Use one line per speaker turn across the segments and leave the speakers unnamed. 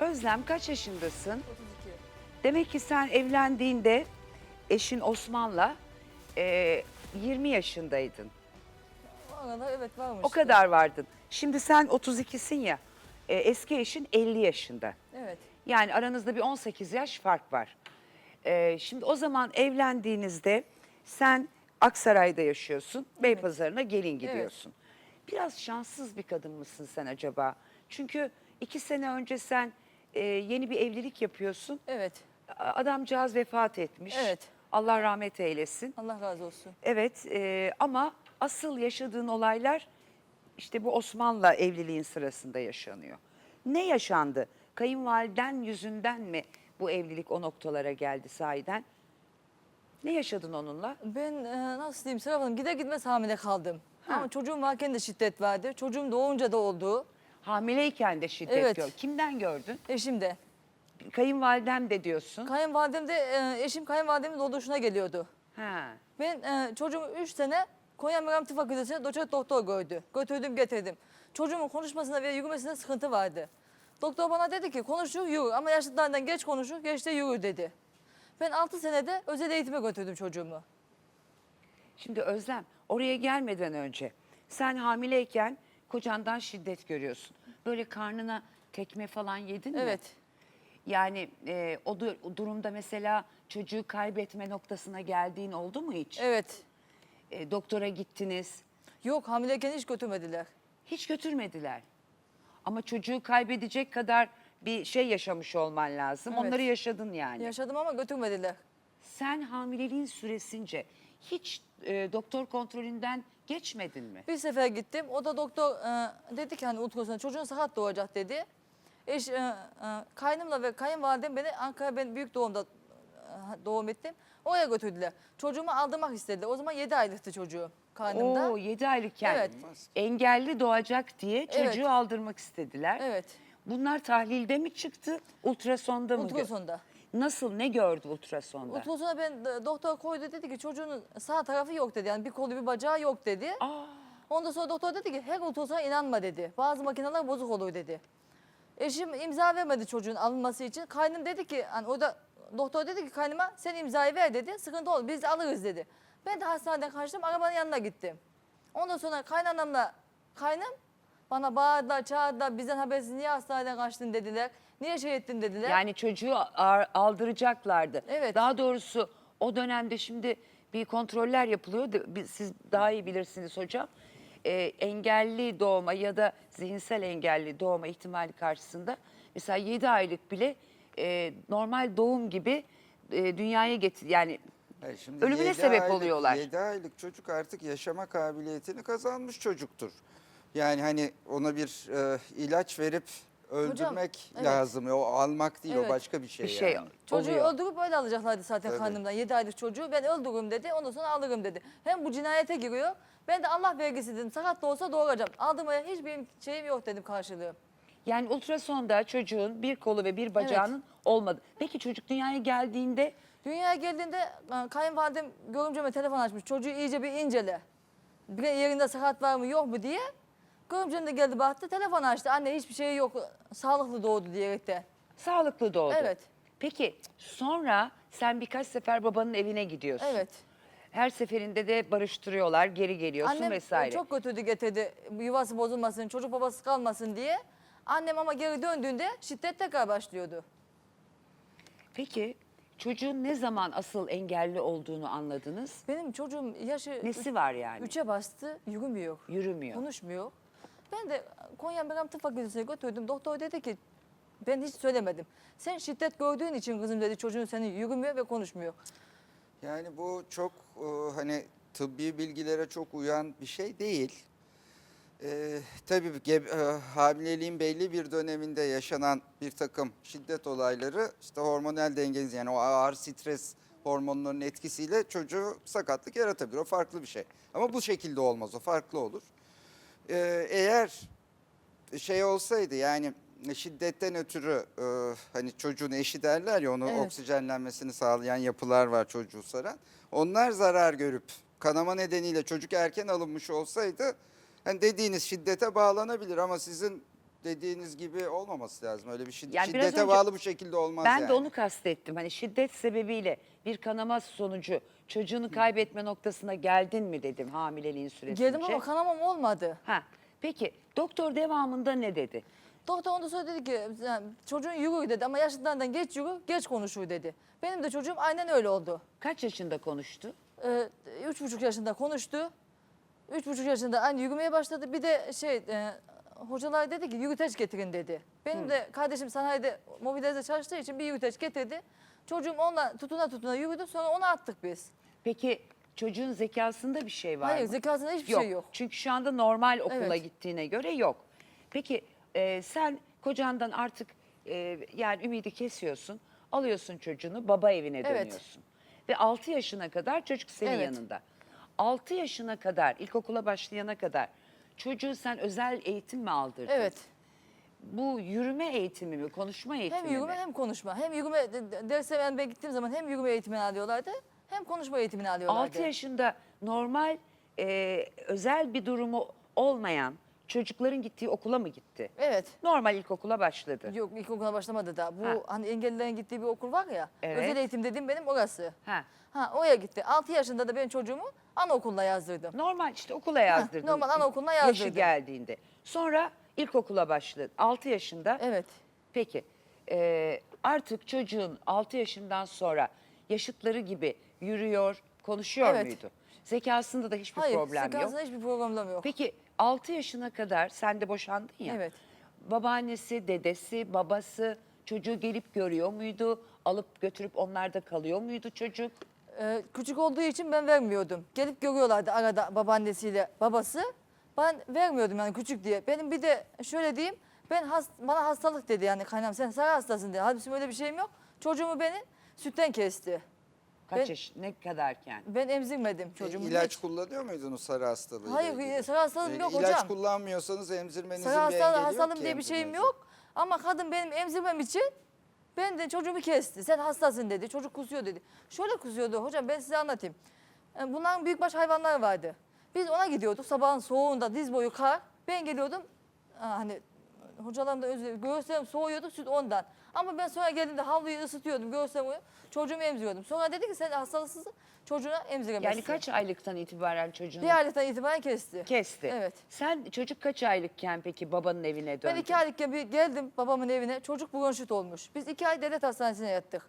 Özlem kaç yaşındasın?
32.
Demek ki sen evlendiğinde eşin Osman'la e, 20 yaşındaydın.
O arada evet varmış.
O kadar vardın. Şimdi sen 32'sin ya. e, eski eşin 50 yaşında.
Evet.
Yani aranızda bir 18 yaş fark var. E, şimdi o zaman evlendiğinizde sen Aksaray'da yaşıyorsun. Beypazarı'na gelin gidiyorsun. Biraz şanssız bir kadın mısın sen acaba? Çünkü iki sene önce sen e, yeni bir evlilik yapıyorsun.
Evet.
Adamcağız vefat etmiş.
Evet.
Allah rahmet eylesin.
Allah razı olsun.
Evet e, ama asıl yaşadığın olaylar işte bu Osman'la evliliğin sırasında yaşanıyor. Ne yaşandı? Kayınvaliden yüzünden mi bu evlilik o noktalara geldi sahiden? Ne yaşadın onunla?
Ben e, nasıl diyeyim Serap Hanım gider gitmez hamile kaldım.
Ha.
Ama çocuğum varken de şiddet vardı. Çocuğum doğunca da oldu.
Hamileyken de şiddet
Evet.
gör. Kimden gördün?
Eşim de.
Kayınvalidem de diyorsun.
Kayınvalidem de e, eşim kayınvalidemin doğuşuna geliyordu.
ha.
Ben e, çocuğumu 3 sene Konya Meram Tıp Fakültesi'ne doçent doktor gördü. Götürdüm getirdim. Çocuğumun konuşmasında ve yürümesinde sıkıntı vardı. Doktor bana dedi ki konuşur yürür ama yaşlılardan geç konuşur geç de yürür dedi. Ben 6 senede özel eğitime götürdüm çocuğumu.
Şimdi Özlem oraya gelmeden önce sen hamileyken kocandan şiddet görüyorsun. Böyle karnına tekme falan yedin mi?
Evet.
Yani e, o, du- o durumda mesela çocuğu kaybetme noktasına geldiğin oldu mu hiç?
Evet.
E, doktora gittiniz.
Yok hamileyken hiç götürmediler.
Hiç götürmediler. Ama çocuğu kaybedecek kadar bir şey yaşamış olman lazım.
Evet.
Onları yaşadın yani.
Yaşadım ama götürmediler.
Sen hamileliğin süresince hiç e, doktor kontrolünden geçmedin mi?
Bir sefer gittim. O da doktor e, dedi ki hani ultrasonda çocuğun sakat doğacak dedi. Eş, e, e, kaynımla ve kayınvalidem beni Ankara ben büyük doğumda e, doğum ettim. Oraya götürdüler. Çocuğumu aldırmak istediler. O zaman 7 aylıktı çocuğu karnımda.
Oo 7 aylıkken
Evet.
engelli doğacak diye çocuğu
Evet.
aldırmak istediler.
Evet.
Bunlar tahlilde mi çıktı, ultrasonda mı? gö-
Ultrasonda.
Nasıl, ne gördü ultrasonda?
Ultrasona ben e, doktor koydu dedi ki çocuğun sağ tarafı yok dedi. Yani bir kolu bir bacağı yok dedi.
Aa,
Ondan sonra doktor dedi ki her ultrasona inanma dedi. Bazı makineler bozuk olur dedi. Eşim imza vermedi çocuğun alınması için. Kaynım dedi ki hani o da doktor dedi ki kaynıma sen imzayı ver dedi. Sıkıntı olur biz alırız dedi. Ben de hastaneden kaçtım arabanın yanına gittim. Ondan sonra kaynanamla kaynım bana bağırdılar çağırdılar bizden habersiz niye hastaneden kaçtın dediler. Niye şey ettin dediler.
yani çocuğu ar- aldıracaklardı.
Evet.
Daha doğrusu o dönemde şimdi bir kontroller yapılıyor. da bi- Siz daha iyi bilirsiniz hocam. Ee, engelli doğma ya da zihinsel engelli doğma ihtimali karşısında mesela 7 aylık bile e, normal doğum gibi e, dünyaya getir yani
Hayır, şimdi
Ölümüne
yedi
sebep
aylık-
oluyorlar.
7 aylık çocuk artık yaşama kabiliyetini kazanmış çocuktur. Yani hani ona bir e, ilaç verip öldürmek
evet.
lazım. O almak değil
Evet.
o başka bir şey.
bir şey
yani.
Çocuğu
oluyor.
öldürüp öyle alacaklardı zaten
Tabii.
karnımdan. 7 aylık çocuğu ben öldürürüm dedi. Ondan sonra alırım dedi. Hem bu cinayete giriyor. Ben de Allah vergisi dedim. Sakat da olsa doğuracağım. Aldırmaya hiçbir şeyim yok dedim karşılığı.
Yani ultrasonda çocuğun bir kolu ve bir bacağının olmadı. Peki çocuk dünyaya geldiğinde
Dünyaya geldiğinde e, kayınvalidem görümceme telefon açmış. Çocuğu iyice bir incele. Bir yerinde sakat var mı yok mu diye. Görümcem de geldi baktı telefon açtı. Anne hiçbir şey yok. Sağlıklı doğdu diyerek de.
sağlıklı doğdu.
Evet.
Peki sonra sen birkaç sefer babanın evine gidiyorsun.
Evet.
Her seferinde de barıştırıyorlar, geri geliyorsun
Annem
vesaire.
çok götürdü getirdi yuvası bozulmasın, çocuk babası kalmasın diye. Annem ama geri döndüğünde şiddet tekrar başlıyordu.
Peki çocuğun ne zaman asıl engelli olduğunu anladınız?
Benim çocuğum yaşı
Nesi var yani?
üçe bastı, yürümüyor,
Yürümüyor.
konuşmuyor. Ben de Konya Meram Tıp Fakültesi'ne götürdüm. Doktor dedi ki ben hiç söylemedim. Sen şiddet gördüğün için kızım dedi çocuğun senin yürümüyor ve konuşmuyor.
Yani bu çok e, hani tıbbi bilgilere çok uyan bir şey değil. Ee, tabii e, hamileliğin belli bir döneminde yaşanan bir takım şiddet olayları işte hormonal dengeniz yani o ağır stres hormonlarının etkisiyle çocuğu sakatlık yaratabilir. O farklı bir şey. Ama bu şekilde olmaz o farklı olur. Ee, eğer şey olsaydı yani şiddetten ötürü e, hani çocuğun eşi derler ya onu
Evet.
oksijenlenmesini sağlayan yapılar var çocuğu saran. Onlar zarar görüp kanama nedeniyle çocuk erken alınmış olsaydı hani dediğiniz şiddete bağlanabilir ama sizin dediğiniz gibi olmaması lazım. Öyle bir şid-
Yani biraz
şiddete
önce-
bağlı bu şekilde olmaz
Ben
yani.
de onu kastettim. Hani şiddet sebebiyle bir kanama sonucu çocuğunu kaybetme noktasına geldin mi dedim hamileliğin süresince.
Geldim ama kanamam olmadı.
Ha, peki doktor devamında ne dedi?
Doktor ondan sonra dedi ki yani çocuğun yürür dedi ama yaşlılardan geç yürür, geç konuşur dedi. Benim de çocuğum aynen öyle oldu.
Kaç yaşında konuştu?
Ee, üç buçuk yaşında konuştu. Üç buçuk yaşında aynı yürümeye başladı. Bir de şey e, hocalar dedi ki yürüteç getirin dedi. Benim de kardeşim sanayide mobilyada çalıştığı için bir yürüteç getirdi. Çocuğum onunla tutuna tutuna yürüdü sonra onu attık biz.
Peki çocuğun zekasında bir şey var
Hayır
mı?
zekasında hiçbir şey yok.
Çünkü şu anda normal okula
Evet.
gittiğine göre yok. Peki e, sen kocandan artık e, yani ümidi kesiyorsun. Alıyorsun çocuğunu baba evine
Evet.
dönüyorsun. Ve 6 yaşına kadar çocuk senin
Evet.
yanında. 6 yaşına kadar ilkokula başlayana kadar çocuğu sen özel eğitim mi aldırdın?
Evet.
Bu yürüme eğitimi mi, konuşma eğitimi
Hem yürüme
mi?
hem konuşma. Hem yürüme de- de- derse ben, ben gittiğim zaman hem yürüme eğitimini alıyorlardı hem konuşma eğitimini alıyorlardı.
6 yaşında normal e, özel bir durumu olmayan çocukların gittiği okula mı gitti?
Evet.
Normal ilkokula başladı.
Yok ilkokula başlamadı da. Bu
Ha.
hani engellilerin gittiği bir okul var ya.
Evet.
Özel eğitim dediğim benim orası.
Ha.
Ha oraya gitti. 6 yaşında da ben çocuğumu anaokuluna yazdırdım.
Normal işte okula yazdırdın.
normal anaokuluna
Yaşı geldiğinde. Sonra ilkokula başladı. 6 yaşında.
Evet.
Peki e, artık çocuğun 6 yaşından sonra yaşıtları gibi yürüyor, konuşuyor
Evet.
muydu? Zekasında da hiçbir
Hayır
problem yok.
zekasında hiçbir problem yok.
Peki 6 yaşına kadar sen de boşandın ya.
Evet.
Babaannesi, dedesi, babası çocuğu gelip görüyor muydu? Alıp götürüp onlarda kalıyor muydu çocuk?
Ee, küçük olduğu için ben vermiyordum. Gelip görüyorlardı arada babaannesiyle babası. Ben vermiyordum yani küçük diye. Benim bir de şöyle diyeyim. Ben has, bana hastalık dedi yani kaynam sen sarı hastasın dedi. Halbuki öyle bir şeyim yok. Çocuğumu beni sütten kesti.
Kaç
Ben-
yaş, ne kadarken?
Ben emzirmedim çocuğumu.
İlaç
hiç.
kullanıyor muydunuz sarı hastalığı?
Hayır sarı hastalığım yok
İlaç
hocam.
kullanmıyorsanız emzirmenizin
Sarı
bir engeli yok
hastalığım
ki
diye bir şeyim
emzirmenizin.
yok. Ama kadın benim emzirmem için ben de çocuğumu kesti. Sen hastasın dedi. Çocuk kusuyor dedi. Şöyle kusuyordu hocam ben size anlatayım. Yani Bunların büyükbaş hayvanları vardı. Biz ona gidiyorduk sabahın soğuğunda diz boyu kar. Ben geliyordum aa, hani hocalarım da özür dilerim. Göğüslerim soğuyordu süt ondan. Ama ben sonra geldiğimde havluyu ısıtıyordum göğüslerimi uyuyor. Çocuğumu emziriyordum. Sonra dedi ki sen hastalıksızsın çocuğuna emziremezsin.
Yani kaç aylıktan itibaren çocuğunu
Bir aylıktan itibaren kesti.
kesti?
Evet.
Sen çocuk kaç aylıkken peki babanın evine döndün?
Ben iki aylıkken bir geldim babamın evine. Çocuk bronşit olmuş. Biz iki ay devlet hastanesine yattık.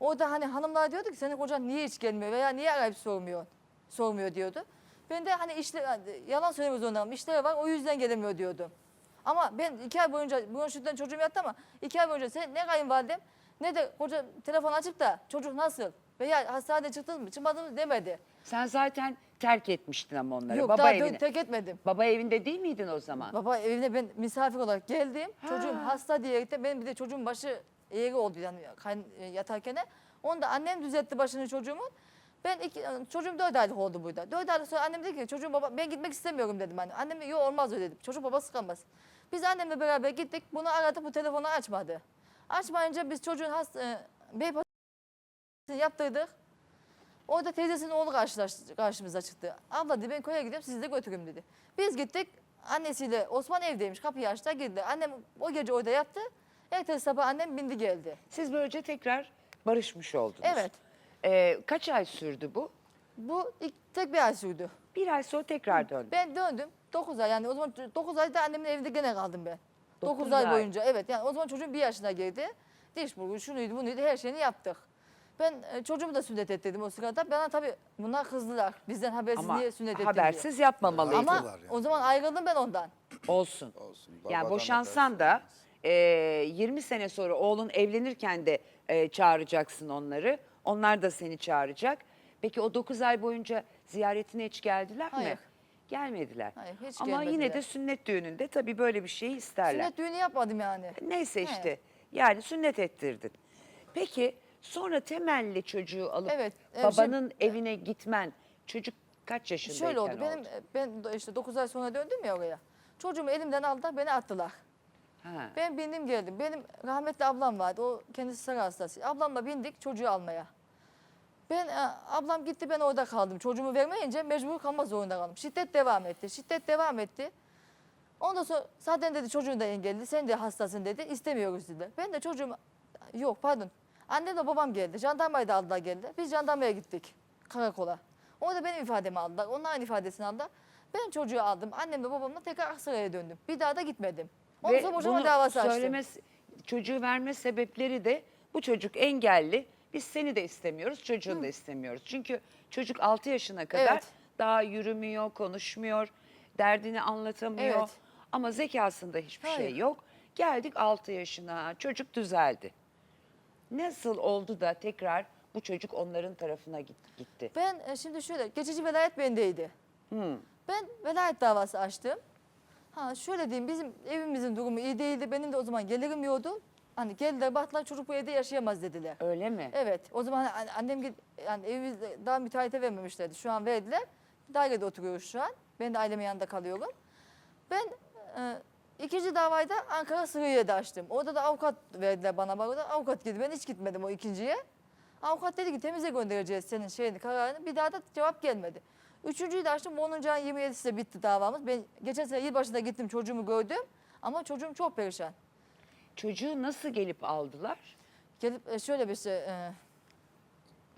Orada hani hanımlar diyordu ki senin kocan niye hiç gelmiyor veya niye arayıp sormuyor? Sormuyor diyordu. Ben de hani işte yalan söylemek zorundayım. İşleri var o yüzden gelemiyor diyordum. Ama ben iki ay boyunca bronşitten çocuğum yattı ama iki ay boyunca sen ne kayınvalidem ne de koca telefon açıp da çocuk nasıl veya hastanede çıktınız mı çıkmadınız mı demedi.
Sen zaten terk etmiştin ama onları.
Yok
baba
daha
evine.
tek etmedim.
Baba evinde değil miydin o zaman?
Baba evine ben misafir olarak geldim. Çocuğum
Ha.
hasta diye gittim. Benim bir de çocuğum başı eğri oldu yani e, yatarken. Onu da annem düzeltti başını çocuğumun. Ben iki, çocuğum dört aylık oldu burada. Dört aylık sonra annem dedi ki çocuğum baba ben gitmek istemiyorum dedim anne. Annem yok olmaz öyle dedim. Çocuk babası kalmaz. Biz annemle beraber gittik. Bunu aradık bu telefonu açmadı. Açmayınca biz çocuğun hasta, e, Beypazarı'nı yaptırdık. Orada teyzesinin oğlu karşılaştı, karşımıza çıktı. Abla dedi ben köye gidiyorum sizi de götürürüm dedi. Biz gittik annesiyle Osman evdeymiş kapıyı açtı girdi. Annem o gece orada yattı. Ertesi sabah annem bindi geldi.
Siz böylece tekrar barışmış oldunuz.
Evet.
Ee, kaç ay sürdü bu?
Bu ilk, tek bir ay sürdü.
Bir ay sonra tekrar döndü.
Ben döndüm 9 ay yani o zaman 9 ayda annemin evinde gene kaldım ben.
Dokuz
9 ay boyunca evet yani o zaman çocuğum bir yaşına girdi. Diş burgu şunuydu bunuydu her şeyini yaptık. Ben e, çocuğumu da sünnet ettirdim o sırada. Bana tabii bunlar kızdılar. Bizden habersiz
Ama
niye sünnet ettin
habersiz yapmamalıydın.
Ama
Yapıyorlar yani.
o zaman ayrıldım ben ondan.
Olsun.
Olsun,
Yani
babadan
boşansan da e, 20 sene sonra oğlun evlenirken de e, çağıracaksın onları. Onlar da seni çağıracak. Peki o 9 ay boyunca ziyaretine hiç geldiler mi?
Hayır.
Gelmediler.
Hayır, hiç
Ama yine
gelmediler.
de sünnet düğününde tabii böyle bir şeyi isterler.
Sünnet düğünü yapmadım yani.
Neyse işte yani sünnet ettirdin. Peki sonra temelli çocuğu alıp
Evet, e,
babanın evine gitmen çocuk kaç yaşındayken
Şöyle oldu. Benim ben de işte 9 ay sonra döndüm ya oraya. Çocuğumu elimden aldılar, beni attılar.
Ha.
Ben bindim geldim. Benim rahmetli ablam vardı. O kendisi sarı hastası. Ablamla bindik çocuğu almaya. Ben e, ablam gitti ben orada kaldım. Çocuğumu vermeyince mecbur kalma zorunda kaldım. Şiddet devam etti. Şiddet devam etti. Ondan sonra zaten dedi çocuğun da engelli, sen de hastasın dedi. istemiyoruz dedi. Ben de çocuğum yok pardon. Annem de babam geldi. Jandarmayı da aldılar geldi. Biz jandarmaya gittik karakola. Orada benim ifademi aldılar. Onların ifadesini aldılar. Ben çocuğu aldım. Annemle babamla tekrar Aksaray'a döndüm. Bir daha da gitmedim. Ondan sonra boşanma davası açtım.
çocuğu verme sebepleri de bu çocuk engelli. Biz seni de istemiyoruz, çocuğunu da istemiyoruz. Çünkü çocuk 6 yaşına kadar
Evet.
daha yürümüyor, konuşmuyor, derdini anlatamıyor.
Evet.
Ama zekasında hiçbir şey
Hayır.
yok. Geldik 6 yaşına, çocuk düzeldi. Nasıl oldu da tekrar bu çocuk onların tarafına git- gitti?
Ben e, şimdi şöyle geçici velayet bendeydi. Ben velayet davası açtım. Ha şöyle diyeyim bizim evimizin durumu iyi değildi. Benim de o zaman gelirim yoktu. Hani geldiler baktılar çocuk bu evde yaşayamaz dediler.
Öyle mi?
Evet o zaman annem git- yani evimiz daha müteahhite vermemişlerdi. Şu an verdiler. Dairede oturuyoruz şu an. Ben de ailemin yanında kalıyorum. Ben e, ikinci davayı da Ankara Sığıye'de açtım. Orada da avukat verdiler bana. Bak orada avukat girdi. Ben hiç gitmedim o ikinciye. Avukat dedi ki temize göndereceğiz senin şeyini kararını. Bir daha da cevap gelmedi. Üçüncüyü de açtım. 10. ayın 27'si bitti davamız. Ben geçen sene yılbaşında gittim çocuğumu gördüm. Ama çocuğum çok perişan.
Çocuğu nasıl gelip aldılar?
Gelip e, şöyle bir şey. e,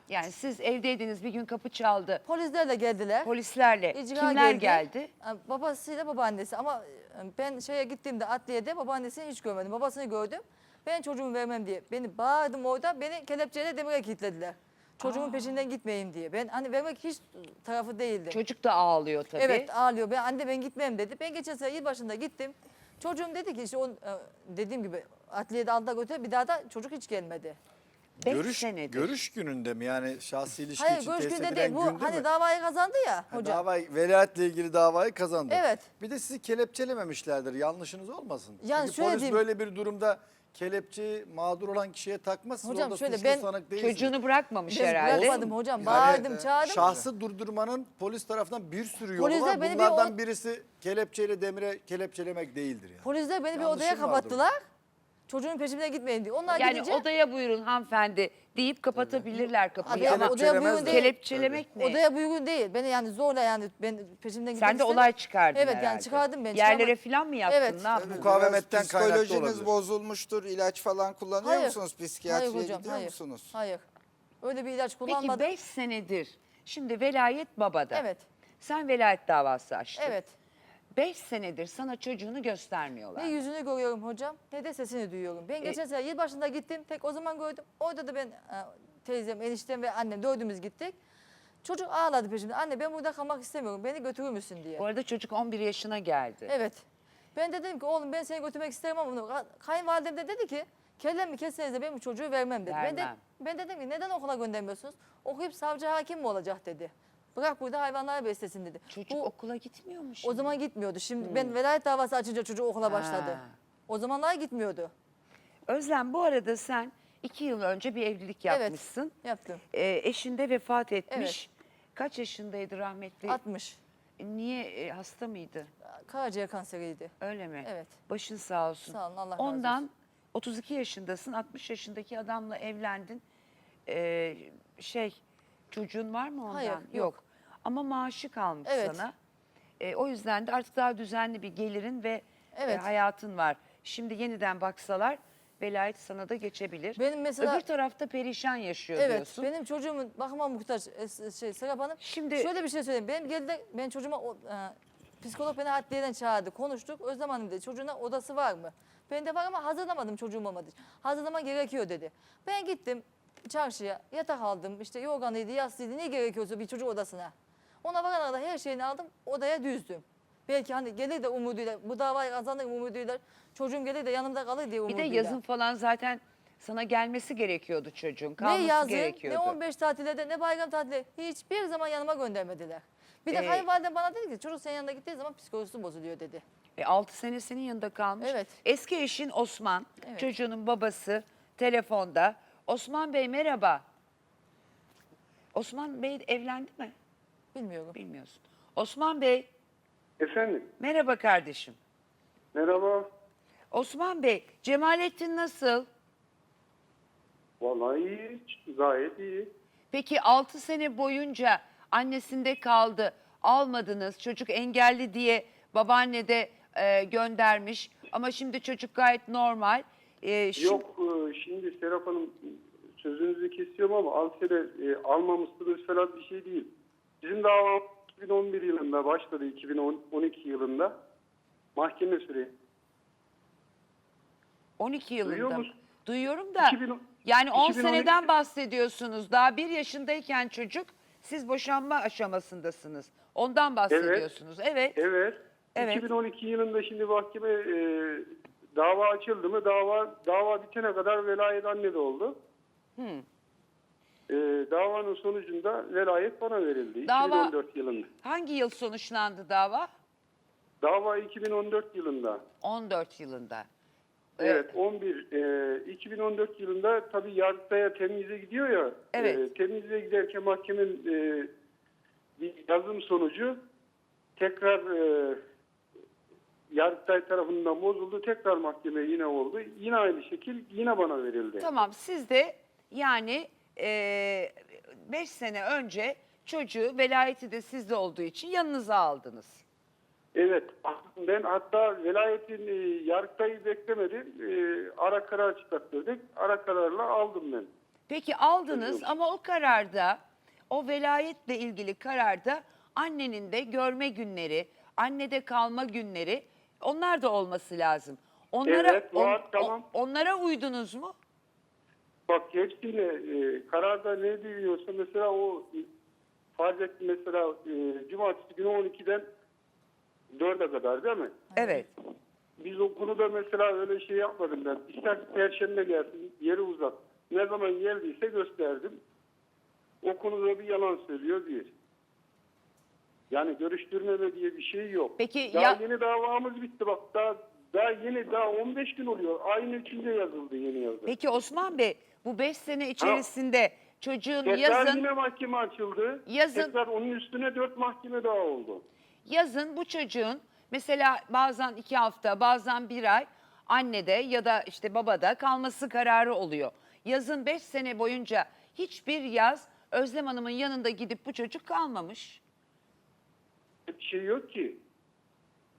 Yani siz evdeydiniz bir gün kapı çaldı.
polislerle geldiler.
Polislerle
İcra
kimler
geldi. Ha, Babasıyla babaannesi ama e, ben şeye gittiğimde adliyede babaannesini hiç görmedim. Babasını gördüm. Ben çocuğumu vermem diye. Beni bağırdım orada. Beni kelepçeyle demire kilitlediler. Çocuğumun peşinden gitmeyeyim diye. Ben hani vermek hiç tarafı değildim.
Çocuk da ağlıyor tabii.
Evet ağlıyor. Ben anne ben gitmem dedi. Ben geçen sene yılbaşında gittim. Çocuğum dedi ki işte o, e, dediğim gibi adliyede aldılar götürdüler. Bir daha da çocuk hiç gelmedi.
Beş
görüş,
senedir.
görüş gününde mi? Yani şahsi ilişki
Hayır
için
görüş
tesis
günde
edilen
değil. Bu
günde
hani
mi?
davayı kazandı ya
Ha,
hocam.
Dava, velayetle ilgili davayı kazandı.
Evet.
Bir de sizi kelepçelememişlerdir. Yanlışınız olmasın.
Yani
Çünkü
şöyle
polis
diyeyim.
böyle bir durumda kelepçeyi mağdur olan kişiye takmaz. Siz
Hocam
orada
şöyle
suçlu
ben
sanık.
Çocuğunu bırakmamış
Ben
herhalde.
bırakmadım hocam.
Yani,
Bağırdım
e,
çağırdım.
Şahsı durdurmanın polis tarafından bir sürü yolu
Polisler
var.
beni bir
Bunlardan
on-
birisi kelepçeyle demire kelepçelemek değildir yani.
Polisler beni bir
Yanlışım
odaya
vardır.
kapattılar. Çocuğun peşimden gitmeyin diye. Onlar
Yani
gidince
odaya buyurun hanımefendi deyip kapatabilirler kapıyı
Abi
ama
odaya buyurun değil.
kelepçelemek ne?
Odaya buyurun değil. Beni yani zorla yani ben peşimden gitmek
Sen de olay çıkardın
Evet
herhalde.
yani çıkardım ben.
Yerlere
çıkarmadım.
falan mı yattın?
Evet.
Ne yaptın?
Mukavemetten
Biraz
kaynaklı
Psikolojiniz
olabilir.
bozulmuştur. ilaç falan kullanıyor
Hayır.
musunuz? Psikiyatriye
Hayır hocam,
gidiyor
hayır.
musunuz?
Hayır. Öyle bir ilaç
Peki
kullanmadım.
5 senedir şimdi velayet babada.
Evet.
Sen velayet davası açtın.
Evet.
5 senedir sana çocuğunu göstermiyorlar.
Ne yüzünü görüyorum hocam ne de sesini duyuyorum.
E-
Ben geçen sene yılbaşında gittim. Tek o zaman gördüm. Orada da ben e, teyzem, eniştem ve annem dördümüz gittik. Çocuk ağladı peşimde. Anne ben burada kalmak istemiyorum. Beni götürür müsün diye.
Bu arada çocuk 11 yaşına geldi.
Evet. Ben de dedim ki oğlum ben seni götürmek isterim ama bunu- kayınvalidem de dedi ki kellemi kesseniz de ben bu çocuğu vermem dedi. Ben, de,
Vermem.
ben dedim ki neden okula göndermiyorsunuz? Okuyup savcı hakim mi olacak dedi. Bırak burada hayvanlar beslesin dedi.
Çocuk
Bu-
okula gitmiyor mu
o
şimdi?
zaman gitmiyordu. Şimdi ben velayet davası açınca çocuk okula başladı.
Ha.
O zamanlar gitmiyordu.
Özlem bu arada sen 2 yıl önce bir evlilik
Evet.
yapmışsın.
Yaptım.
Ee, eşin de vefat etmiş.
Evet.
Kaç yaşındaydı rahmetli?
60.
Niye e, hasta mıydı?
Karaciğer kanseriydi.
Öyle mi?
Evet.
Başın sağ olsun.
Sağ olun, Allah razı
Ondan
olsun.
32 yaşındasın. 60 yaşındaki adamla evlendin. Ee, şey çocuğun var mı ondan?
Hayır, yok.
Ama maaşı kalmış
Evet.
sana. Ee, o yüzden de artık daha düzenli bir gelirin ve
Evet.
e, hayatın var. Şimdi yeniden baksalar velayet sana da geçebilir.
Benim mesela-
Öbür tarafta perişan yaşıyor
Evet.
diyorsun.
Benim çocuğumun bakıma muhtaç e, şey Serap Hanım.
Şimdi-
şöyle bir şey söyleyeyim. Benim geldi ben çocuğuma o, e, psikolog beni adliyeden çağırdı. Konuştuk. Özlem Hanım dedi. Çocuğuna odası var mı? Ben de var ama hazırlamadım çocuğum olmadı. Hazırlama gerekiyor dedi. Ben gittim çarşıya yatak aldım. İşte yorganıydı, yastığıydı ne gerekiyorsa bir çocuk odasına. Ona varana kadar her şeyini aldım. Odaya düzdüm. Belki hani gelir de umuduyla bu davayı kazanır umuduyla çocuğum gelir de yanımda kalır diye
bir
umuduyla.
de yazın falan zaten sana gelmesi gerekiyordu çocuğun.
Ne
Kalması
yazın,
gerekiyordu.
ne 15 tatilde de ne bayram tatilde hiçbir zaman yanıma göndermediler. Bir de
Ee,
kayınvalidem bana dedi ki çocuk senin yanında gittiği zaman psikolojisi bozuluyor dedi.
E, 6 sene senin yanında kalmış.
Evet.
Eski eşin Osman,
Evet.
çocuğunun babası telefonda. Osman Bey merhaba. Osman Bey evlendi mi?
Bilmiyorum.
Bilmiyorsun. Osman Bey
Efendim,
merhaba kardeşim.
merhaba.
Osman Bey Cemalettin nasıl?
Vallahi iyi, gayet iyi.
Peki 6 sene boyunca annesinde kaldı. Almadınız. Çocuk engelli diye babaanne de e, göndermiş ama şimdi çocuk gayet normal. E, şimdi-
Yok e, şimdi Serap Hanım sözünüzü kesiyorum ama Alser'e e, almamışsınız falan bir şey değil. Bizim davamız 2011 yılında başladı 2012 yılında. Mahkeme süreci.
12 yılında.
Duyuyor musun?
Duyuyorum da
2010
yani 10
2012
seneden bahsediyorsunuz. Daha bir yaşındayken çocuk siz boşanma aşamasındasınız. Ondan bahsediyorsunuz. Evet.
Evet.
Evet.
2012 yılında şimdi mahkeme e, dava açıldı mı? Dava dava bitene kadar velayet annede oldu.
Hmm.
E, davanın sonucunda velayet bana verildi
Dava-
2014 yılında.
Hangi yıl sonuçlandı dava?
Dava 2014 yılında.
14 yılında.
Evet 11 e, 2014 yılında tabii yargıtaya temyize gidiyor ya.
Evet.
E, temyize giderken mahkemenin e, bir yazım sonucu tekrar e, Yargıtay tarafından bozuldu. Tekrar mahkemeye yine oldu. Yine aynı şekil yine bana verildi.
Tamam siz de yani 5 sene önce çocuğu velayeti de sizde olduğu için yanınıza aldınız.
Evet. Ben hatta velayetin e, Yargıtay'ı beklemedim. E, ara karar çıkarttırdık. Ara kararla aldım ben.
Peki aldınız
Çocuğum.
ama o kararda o velayetle ilgili kararda annenin de görme günleri, annede kalma günleri onlar da olması lazım. Onlara
Evet, var, tamam.
onlara uydunuz mu?
Bak hepsine e, kararda ne diyorsa mesela o e, farz et mesela e, cumartesi günü 12'den 4'e kadar değil mi?
Evet.
Biz o konuda mesela öyle şey yapmadım ben. İster perşembe gelsin yeri uzat. Ne zaman geldiyse gösterdim. O konuda bir yalan söylüyor diye. Yani görüştürmeme diye bir şey yok.
Peki
daha
ya-
yeni davamız bitti bak daha daha yeni daha 15 gün oluyor. Aynı içinde yazıldı yeni yazı.
Peki Osman Bey bu 5 sene içerisinde çocuğun
Tekrar
yazın
yine mahkeme açıldı.
Yazın-
Tekrar onun üstüne dört mahkeme daha oldu.
yazın bu çocuğun mesela bazen iki hafta bazen bir ay annede ya da işte babada kalması kararı oluyor. Yazın beş sene boyunca hiçbir yaz Özlem Hanım'ın yanında gidip bu çocuk kalmamış.
Bir şey yok ki.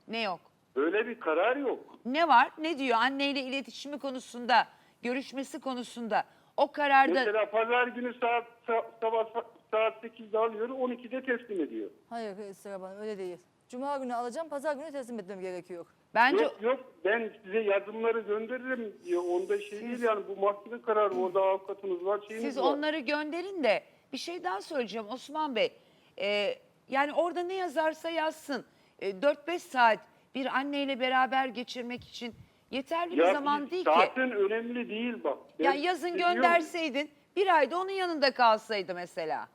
Ne yok?
Öyle bir karar yok.
Ne var? Ne diyor? Anneyle iletişimi konusunda, görüşmesi konusunda o kararda
Mesela pazar günü saat sa- sabah sa- saat 8'de alıyor, 12'de teslim ediyor.
Hayır Serap Hanım öyle değil. Cuma günü alacağım, pazar günü teslim etmem gerekiyor.
bence
Yok yok ben size yazımları gönderirim. Ya onda şey değil yani bu mahkeme kararı orada avukatınız var şeyiniz
siz
var.
onları gönderin de bir şey daha söyleyeceğim Osman Bey. Ee, yani orada ne yazarsa yazsın. Ee, 4-5 saat bir anneyle beraber geçirmek için yeterli bir zaman değil ki.
Zaten önemli değil bak.
Ya yazın gönderseydin bir ayda onun yanında kalsaydı mesela.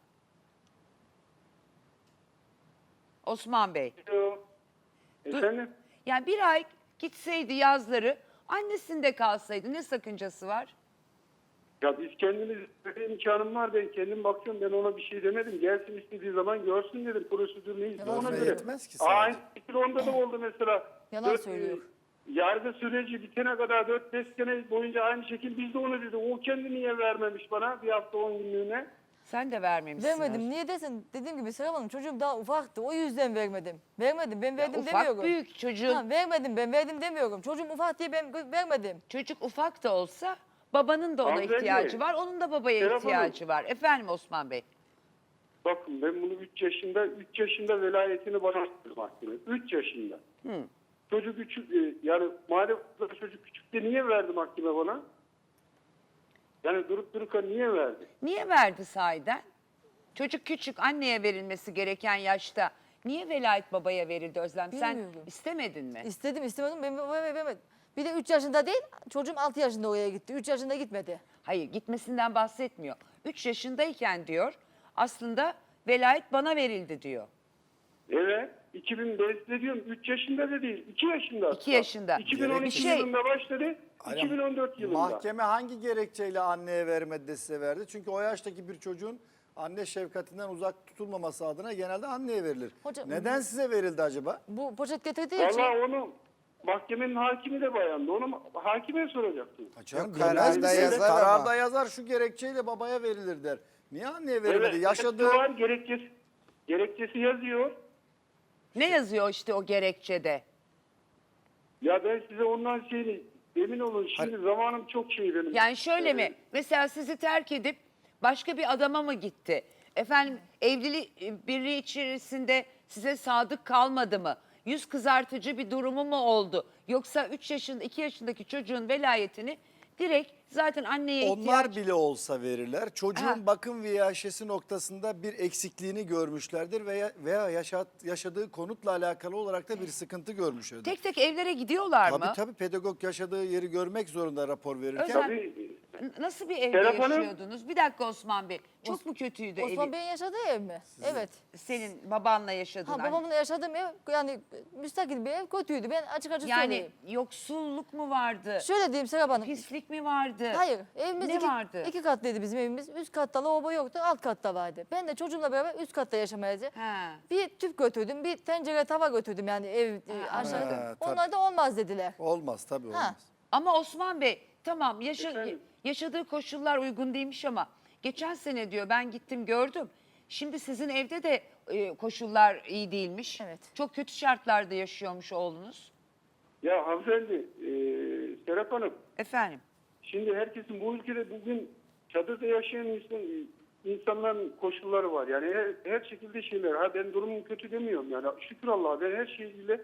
Osman Bey.
Efendim?
Yani bir ay gitseydi yazları annesinde kalsaydı ne sakıncası var?
Ya biz kendimiz benim imkanım var ben kendim bakıyorum ben ona bir şey demedim. Gelsin istediği zaman görsün dedim prosedür neyse
Yalan
ona göre.
Yetmez ki sadece.
Aynı şekilde onda da oldu mesela.
Yalan
Dört,
söylüyor.
Yargı süreci bitene kadar 4-5 sene boyunca aynı şekilde biz de onu dedi. O kendi niye vermemiş bana bir hafta 10 günlüğüne?
Sen de vermemişsin.
Vermedim. Niye desin? Dediğim gibi Serap Hanım çocuğum daha ufaktı. O yüzden vermedim. Vermedim. Ben verdim
Ufak
demiyorum.
büyük çocuğun
Ha, vermedim ben verdim demiyorum. Çocuğum ufak diye ben vermedim.
çocuk ufak da olsa babanın da ona
Hanımefendi,
ihtiyacı var. Onun da babaya
Serap
ihtiyacı var. Efendim Osman Bey.
Bakın ben bunu 3 yaşında 3 yaşında velayetini bana verdi mahkeme. 3 yaşında. Çocuk küçük e, yani madem çocuk küçükte niye verdi mahkeme bana? Yani durup dururken niye verdi?
Niye verdi sahiden? Çocuk küçük anneye verilmesi gereken yaşta. Niye velayet babaya verildi Özlem? Sen
Bilmiyorum.
istemedin mi?
İstedim istemedim ben ben vermedim. Bir de 3 yaşında değil çocuğum 6 yaşında oraya gitti. 3 yaşında gitmedi.
Hayır gitmesinden bahsetmiyor. 3 yaşındayken diyor aslında velayet bana verildi diyor.
Evet. 2005'te diyorum 3 yaşında da değil 2 yaşında.
İki yaşında.
2012
Şey-
yılında başladı.
Aynen.
2014 yılında.
Mahkeme hangi gerekçeyle anneye vermedi de size verdi? Çünkü o yaştaki bir çocuğun anne şefkatinden uzak tutulmaması adına genelde anneye verilir.
Hocam-
Neden size verildi acaba?
Bu poşet getirdiği için
Valla onu mahkemenin hakimi de bayandı. Onu hakime soracaktım.
Canım,
Yok, kararda yazar ama.
Kararda yazar şu gerekçeyle babaya verilir der. Niye anneye vermedi?
Evet,
Yaşadığı
var gerekçesi, gerekçesi yazıyor.
Ne yazıyor işte o gerekçede?
Ya ben size ondan şeyini emin olun şimdi zamanım çok şey benim.
Yani şöyle mi? Mesela sizi terk edip başka bir adama mı gitti? Efendim evlilik e, birliği içerisinde size sadık kalmadı mı? Yüz kızartıcı bir durumu mu oldu? Yoksa 3 yaşında 2 yaşındaki çocuğun velayetini direkt zaten anneye
Onlar
ihtiyaç...
bile olsa verirler. Çocuğun
Ha.
bakım ve yaşesi noktasında bir eksikliğini görmüşlerdir veya veya yaşat, yaşadığı konutla alakalı olarak da bir sıkıntı görmüşlerdir.
Tek tek evlere gidiyorlar
Tabii
mı?
tabii pedagog yaşadığı yeri görmek zorunda rapor verirken.
Özel-
Tabii,
N- Nasıl bir evde
Telefonum-
yaşıyordunuz? Bir dakika Osman Bey. Çok mu kötüydü
Osman
evi?
Bey'in yaşadığı ev mi? Evet.
Senin babanla yaşadığın.
Ha
anne-
babamın yaşadığım ev yani müstakil bir ev kötüydü. Ben açık açık
Yani
söyleyeyim.
yoksulluk mu vardı?
Şöyle diyeyim Serap Hanım.
Pislik mi vardı?
Hayır evimiz
Ne
iki,
vardı?
iki katlıydı bizim evimiz. Üst katta lavabo yoktu alt katta vardı. Ben de çocuğumla beraber üst katta yaşamayacağım.
Ha.
Bir tüp götürdüm bir tencere tava götürdüm yani ev e, aşağı.
Ha, tabii.
Onlar da olmaz dediler.
Olmaz tabii olmaz.
Ama Osman Bey tamam yaşa-
Efendim?
yaşadığı koşullar uygun değilmiş ama geçen sene diyor ben gittim gördüm. Şimdi sizin evde de e, koşullar iyi değilmiş.
Evet.
Çok kötü şartlarda yaşıyormuş oğlunuz.
ya hanımefendi e, Serap Hanım
Efendim.
Şimdi herkesin bu ülkede bugün çadırda yaşayan insan, insanların koşulları var. Yani her, her şekilde şeyler. Ha ben durumum kötü demiyorum yani. Şükür Allah'a ben her şeyiyle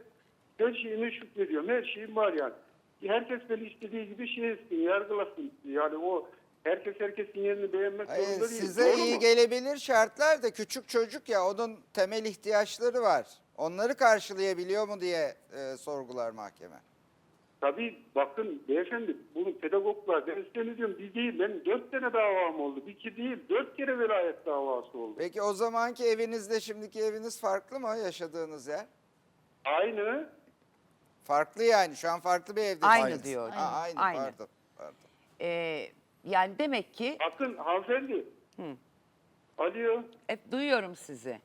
her şeyime şükrediyorum. Her şeyim var yani. Herkes beni istediği gibi şey etsin, yargılasın. Yani o herkes herkesin yerini beğenmek
Hayır,
zorunda değil.
size
Doğru
iyi
mu?
gelebilir şartlar da küçük çocuk ya onun temel ihtiyaçları var. Onları karşılayabiliyor mu diye e, sorgular mahkeme.
Tabii bakın beyefendi bunu pedagoglar ben size ne diyorum bir değil benim dört tane davam oldu. Bir iki değil dört kere velayet davası oldu.
Peki o zamanki evinizle şimdiki eviniz farklı mı yaşadığınız yer?
Aynı
Farklı yani şu an farklı bir evde.
Aynı diyor.
Ha, aynı,
Aynı.
pardon. pardon.
Ee, yani demek ki
bakın hanımefendi. Alo.
hep duyuyorum sizi.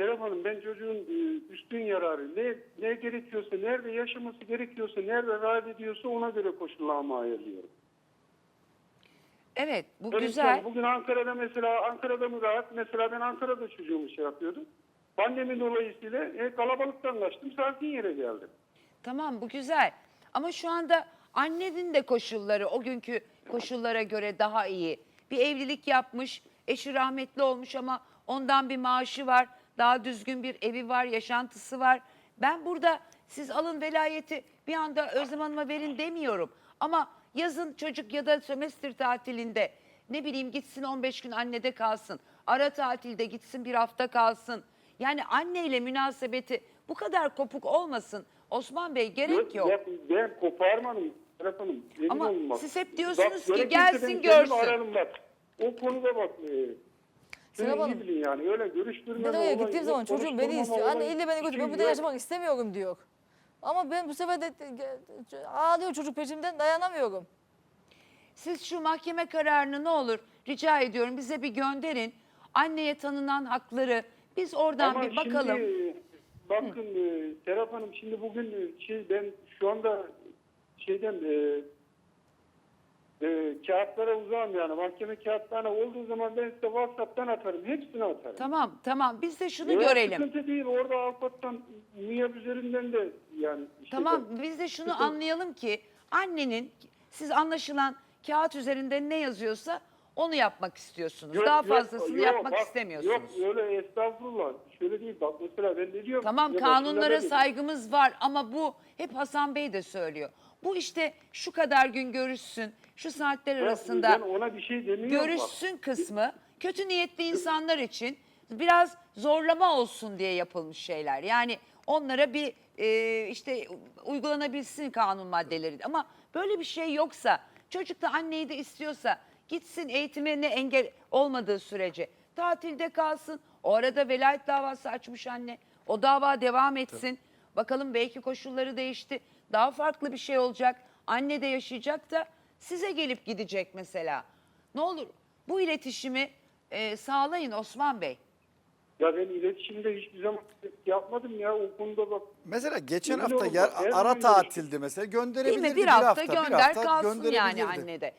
Serap Hanım ben çocuğun e, üstün yararı ne ne gerekiyorsa, nerede yaşaması gerekiyorsa, nerede rahat ediyorsa ona göre koşullarımı ayarlıyorum.
Evet bu
Öyle
güzel.
şey, Bugün Ankara'da mesela Ankara'da mı rahat? Mesela ben Ankara'da çocuğumu şey yapıyordum. Pandemi dolayısıyla e, kalabalıktan kaçtım, sakin yere geldim.
Tamam bu güzel. Ama şu anda annenin de koşulları o günkü koşullara göre daha iyi. Bir evlilik yapmış, eşi rahmetli olmuş ama ondan bir maaşı var. Daha düzgün bir evi var, yaşantısı var. Ben burada siz alın velayeti bir anda Özlem Hanım'a verin demiyorum. Ama yazın çocuk ya da sömestr tatilinde ne bileyim gitsin 15 gün annede kalsın. Ara tatilde gitsin bir hafta kalsın. Yani anneyle münasebeti bu kadar kopuk olmasın. Osman Bey gerek yok.
Ben koparmadım Serap Hanım.
Ama
bak.
siz hep diyorsunuz ki
gerekirse
gelsin,
ben
görsün.
Ararım bak. O konuda bak. E,
Serap
iyi bilin yani öyle görüştürme.
Ben oraya gittiğim zaman çocuğum beni istiyor. Anne ille beni götür. Ben burada
şey
yaşamak istemiyorum diyor. Ama ben bu sefer de ağlıyor çocuk peşimden dayanamıyorum.
Siz şu mahkeme kararını ne olur rica ediyorum bize bir gönderin. Anneye tanınan hakları biz oradan
Ama
bir bakalım.
Şimdi, bakın e, Serap Hanım şimdi bugün şey ben şu anda şeyden e, e, kağıtlara uzağım yani mahkeme kağıtlarına olduğu zaman ben size WhatsApp'tan atarım. Hepsini atarım.
Tamam tamam biz de şunu
Öyle
görelim.
Sıkıntı değil orada avukattan MİAB üzerinden de yani işte
Tamam biz de şunu
Sıkıntı-
anlayalım ki annenin siz anlaşılan kağıt üzerinde ne yazıyorsa onu yapmak istiyorsunuz.
Yok,
Daha fazlasını
yok,
yapmak
bak,
istemiyorsunuz.
Yok öyle estağfurullah. Şöyle değil bak mesela ben ne diyorum?
Tamam kanunlara saygımız var ama bu hep Hasan Bey de söylüyor. Bu işte şu kadar gün görüşsün, şu saatler arasında
Ben ona bir şey demiyorum
görüşsün kısmı kötü niyetli insanlar için biraz zorlama olsun diye yapılmış şeyler. Yani onlara bir e, işte uygulanabilsin kanun maddeleri ama böyle bir şey yoksa çocuk da anneyi de istiyorsa gitsin eğitimine engel olmadığı sürece tatilde kalsın. O arada velayet davası açmış anne. O dava devam etsin. Bakalım belki koşulları değişti. Daha farklı bir şey olacak. Anne de yaşayacak da size gelip gidecek mesela. Ne olur bu iletişimi e, sağlayın Osman Bey.
Ya ben iletişimde hiçbir zaman yapmadım ya o konuda bak.
Mesela geçen hafta yer, ara tatildi mesela
Değil
gönderebilirdi
mi? Bir hafta gönder
hafta
kalsın yani
gönderebilirdi.
anne de.